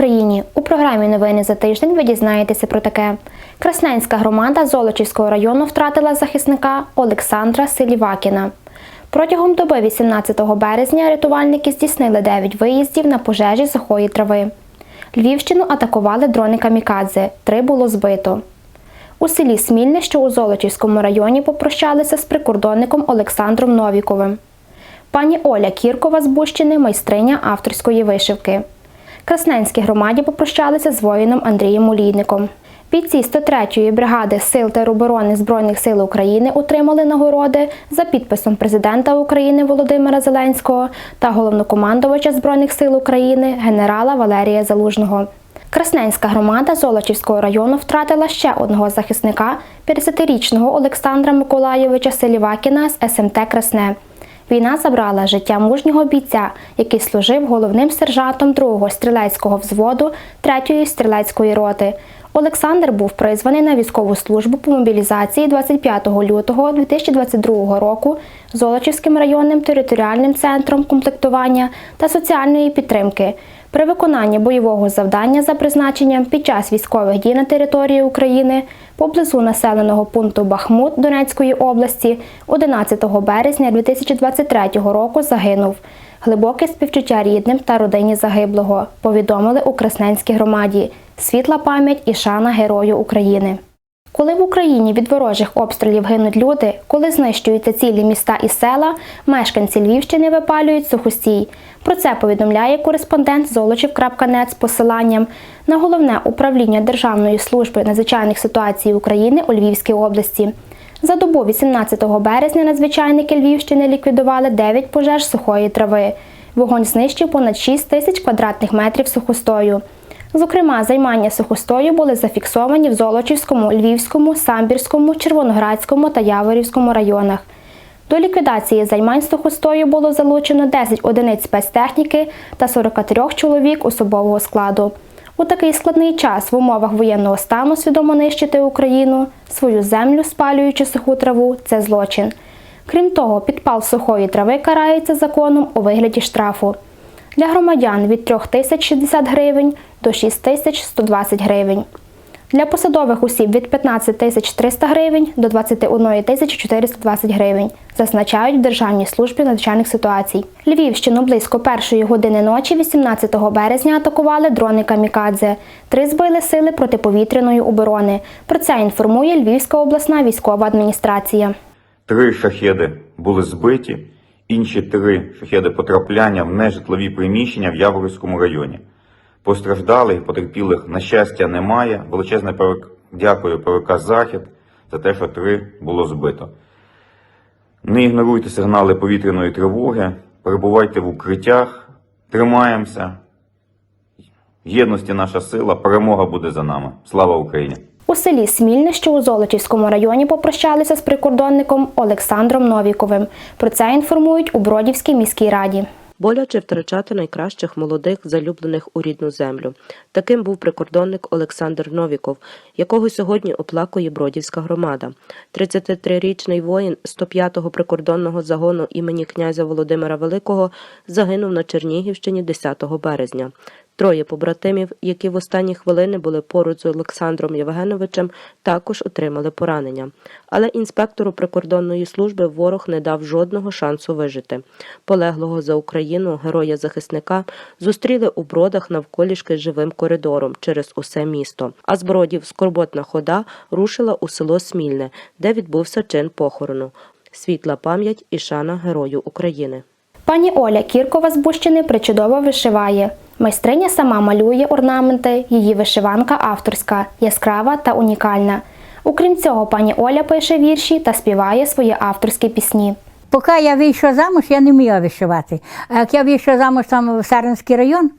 Україні! У програмі Новини за тиждень ви дізнаєтеся про таке. Красненська громада Золочівського району втратила захисника Олександра Селівакіна. Протягом доби 18 березня рятувальники здійснили 9 виїздів на пожежі сухої трави. Львівщину атакували дрони камікадзе, три було збито. У селі Смільне, що у Золочівському районі, попрощалися з прикордонником Олександром Новіковим. Пані Оля Кіркова з Бущини майстриня авторської вишивки. Красненській громаді попрощалися з воїном Андрієм Олійником. Бійці 103-ї бригади Сил тероборони Збройних сил України отримали нагороди за підписом президента України Володимира Зеленського та головнокомандувача Збройних сил України генерала Валерія Залужного. Красненська громада Золочівського району втратила ще одного захисника 50-річного Олександра Миколайовича Селівакіна з СМТ Красне. Війна забрала життя мужнього бійця, який служив головним сержантом 2-го стрілецького взводу 3-ї стрілецької роти. Олександр був призваний на військову службу по мобілізації 25 лютого 2022 року Золочівським районним територіальним центром комплектування та соціальної підтримки. При виконанні бойового завдання за призначенням під час військових дій на території України поблизу населеного пункту Бахмут Донецької області 11 березня 2023 року загинув. Глибоке співчуття рідним та родині загиблого повідомили у Красненській громаді. Світла пам'ять і шана Герою України. Коли в Україні від ворожих обстрілів гинуть люди, коли знищуються цілі міста і села, мешканці Львівщини випалюють сухостій. Про це повідомляє кореспондент Золочів.нет з посиланням на головне управління Державної служби надзвичайних ситуацій України у Львівській області. За добу 18 березня надзвичайники Львівщини ліквідували 9 пожеж сухої трави. Вогонь знищив понад 6 тисяч квадратних метрів сухостою. Зокрема, займання сухостою були зафіксовані в Золочівському, Львівському, Самбірському, Червоноградському та Яворівському районах. До ліквідації займань сухостою було залучено 10 одиниць спецтехніки та 43 чоловік особового складу. У такий складний час в умовах воєнного стану свідомо нищити Україну, свою землю, спалюючи суху траву це злочин. Крім того, підпал сухої трави карається законом у вигляді штрафу. Для громадян від 3060 гривень до 6120 гривень. Для посадових осіб від 15 300 гривень до 21 420 гривень, зазначають в Державній службі надзвичайних ситуацій. Львівщину близько першої години ночі 18 березня атакували дрони камікадзе. Три збили сили протиповітряної оборони. Про це інформує Львівська обласна військова адміністрація. Три шахеди були збиті, інші три шахеди потрапляння в нежитлові приміщення в Яворівському районі. Постраждалих потерпілих, на щастя, немає. Величезне ПВК дякую ПВК Захід за те, що три було збито. Не ігноруйте сигнали повітряної тривоги, перебувайте в укриттях, тримаємося. Єдності наша сила, перемога буде за нами. Слава Україні! У селі Смільне, що у Золочівському районі, попрощалися з прикордонником Олександром Новіковим. Про це інформують у Бродівській міській раді. Боляче втрачати найкращих молодих, залюблених у рідну землю. Таким був прикордонник Олександр Новіков, якого сьогодні оплакує Бродівська громада. 33-річний воїн 105-го прикордонного загону імені князя Володимира Великого загинув на Чернігівщині 10 березня. Троє побратимів, які в останні хвилини були поруч з Олександром Євгеновичем, також отримали поранення. Але інспектору прикордонної служби ворог не дав жодного шансу вижити. Полеглого за Україну героя-захисника зустріли у бродах навколішки живим коридором через усе місто. А з бродів скорботна хода рушила у село Смільне, де відбувся чин похорону. Світла пам'ять і шана Герою України. Пані Оля Кіркова з Бущини причудово вишиває. Майстриня сама малює орнаменти, її вишиванка авторська, яскрава та унікальна. Окрім цього, пані Оля пише вірші та співає свої авторські пісні. Поки я вийшла замуж, я не вміла вишивати. А як я вийшла замуж там в Сарненський район,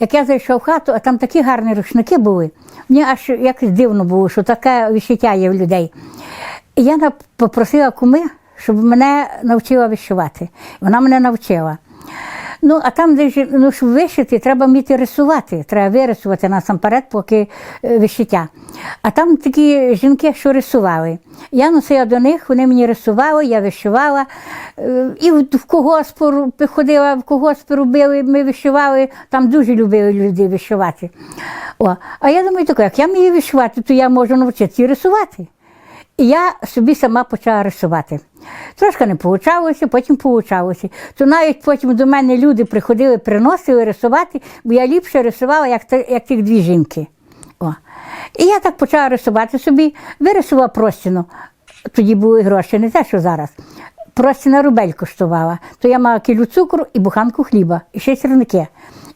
як я зайшов в хату, а там такі гарні рушники були. Мені аж якось дивно було, що таке вишиття є в людей. Я попросила куми, щоб мене навчила вишивати. Вона мене навчила. Ну, а там, де ж, ну, щоб вишити, треба вміти рисувати. Треба вирисувати насамперед, поки е, вишиття. А там такі жінки, що рисували. Я носила до них, вони мені рисували, я вишивала. Е, І в, когоспу ходила, в когоспу робили, ми вишивали, там дуже любили люди вишивати. О, а я думаю, таке, як я вмію вишивати, то я можу навчитися рисувати. І я собі сама почала рисувати. Трошки не получалося, потім получалося. То навіть потім до мене люди приходили, приносили рисувати, бо я ліпше рисувала, як, як ті дві жінки. О. І я так почала рисувати собі, вирисувала простіну. Тоді були гроші, не те, що зараз. Простіна рубель коштувала. То я мала кілю цукру і буханку хліба, і ще сірники.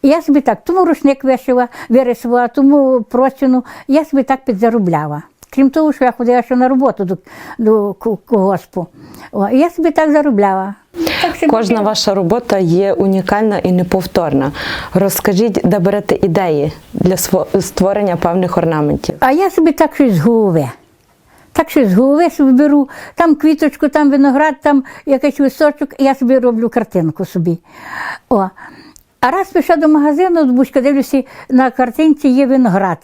І я собі так, тому рушник вишила, вирисувала, тому простіну, я собі так підзаробляла. Крім того, що я ходила ще на роботу до, до ко- колгоспу. О, і я собі так заробляла. Так собі Кожна ваша робота є унікальна і неповторна. Розкажіть, де берете ідеї для створення певних орнаментів. А я собі так щось з голови. Так щось з голови собі беру, там квіточку, там виноград, там якийсь листочок, і я собі роблю картинку собі. О. А раз пішла до магазину, бучка дивлюся, на картинці є виноград.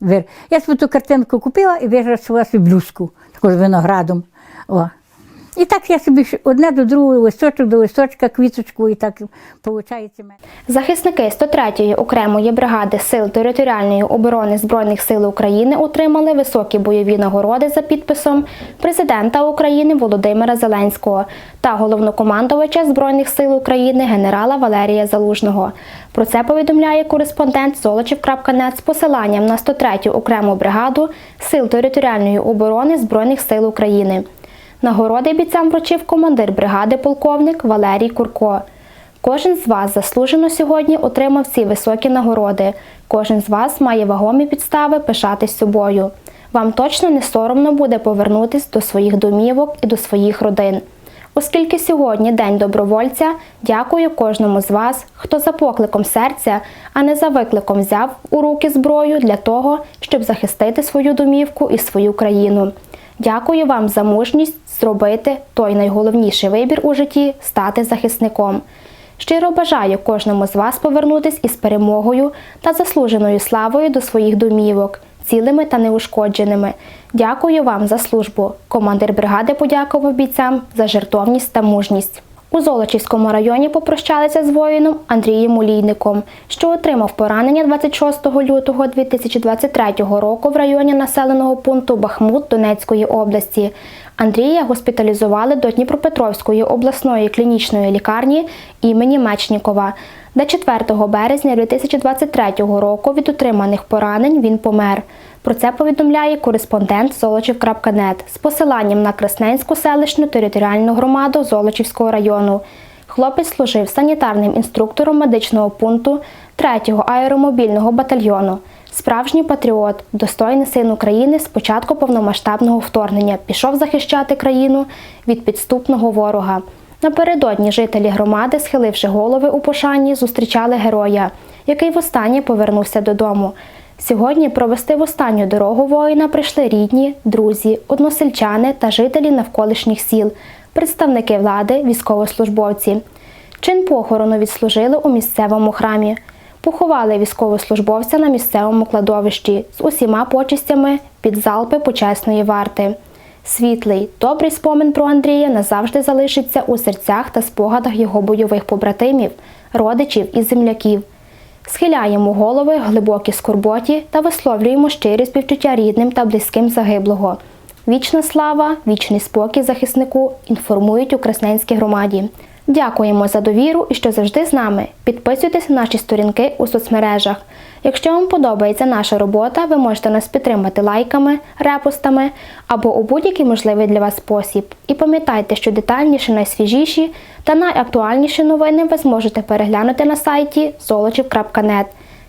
Вир- Я ту картинку купила і вирішила собі блюзку, також виноградом. О. І так я собі одне до другого, листочок до листочка, квіточку, і так виходить. Захисники 103-ї окремої бригади Сил територіальної оборони Збройних сил України отримали високі бойові нагороди за підписом президента України Володимира Зеленського та головнокомандувача Збройних сил України генерала Валерія Залужного. Про це повідомляє кореспондент Золочів.нет з посиланням на 103-ю окрему бригаду Сил територіальної оборони Збройних сил України. Нагороди бійцям вручив командир бригади полковник Валерій Курко. Кожен з вас заслужено сьогодні отримав ці високі нагороди. Кожен з вас має вагомі підстави пишатись собою. Вам точно не соромно буде повернутись до своїх домівок і до своїх родин. Оскільки сьогодні День добровольця, дякую кожному з вас, хто за покликом серця, а не за викликом взяв у руки зброю для того, щоб захистити свою домівку і свою країну. Дякую вам за мужність зробити той найголовніший вибір у житті стати захисником. Щиро бажаю кожному з вас повернутись із перемогою та заслуженою славою до своїх домівок, цілими та неушкодженими. Дякую вам за службу. Командир бригади подякував бійцям за жертовність та мужність. У Золочівському районі попрощалися з воїном Андрієм Улійником, що отримав поранення 26 лютого 2023 року в районі населеного пункту Бахмут Донецької області. Андрія госпіталізували до Дніпропетровської обласної клінічної лікарні імені Мечнікова, де 4 березня 2023 року від отриманих поранень він помер. Про це повідомляє кореспондент Золочів.нет з посиланням на Красненську селищну територіальну громаду Золочівського району. Хлопець служив санітарним інструктором медичного пункту 3-го аеромобільного батальйону. Справжній патріот, достойний син України з початку повномасштабного вторгнення, пішов захищати країну від підступного ворога. Напередодні жителі громади, схиливши голови у пошанні, зустрічали героя, який востаннє повернувся додому. Сьогодні провести в останню дорогу воїна прийшли рідні, друзі, односельчани та жителі навколишніх сіл, представники влади, військовослужбовці. Чин похорону відслужили у місцевому храмі. Поховали військовослужбовця на місцевому кладовищі з усіма почистями під залпи почесної варти. Світлий, добрий спомин про Андрія назавжди залишиться у серцях та спогадах його бойових побратимів, родичів і земляків. Схиляємо голови глибокі скорботі та висловлюємо щирі співчуття рідним та близьким загиблого. Вічна слава, вічний спокій захиснику інформують у Красненській громаді. Дякуємо за довіру і що завжди з нами. Підписуйтесь на наші сторінки у соцмережах. Якщо вам подобається наша робота, ви можете нас підтримати лайками, репостами або у будь-який можливий для вас спосіб. І пам'ятайте, що детальніші, найсвіжіші та найактуальніші новини ви зможете переглянути на сайті zolochiv.net.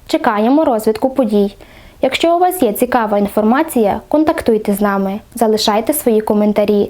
Чекаємо розвитку подій. Якщо у вас є цікава інформація, контактуйте з нами, залишайте свої коментарі.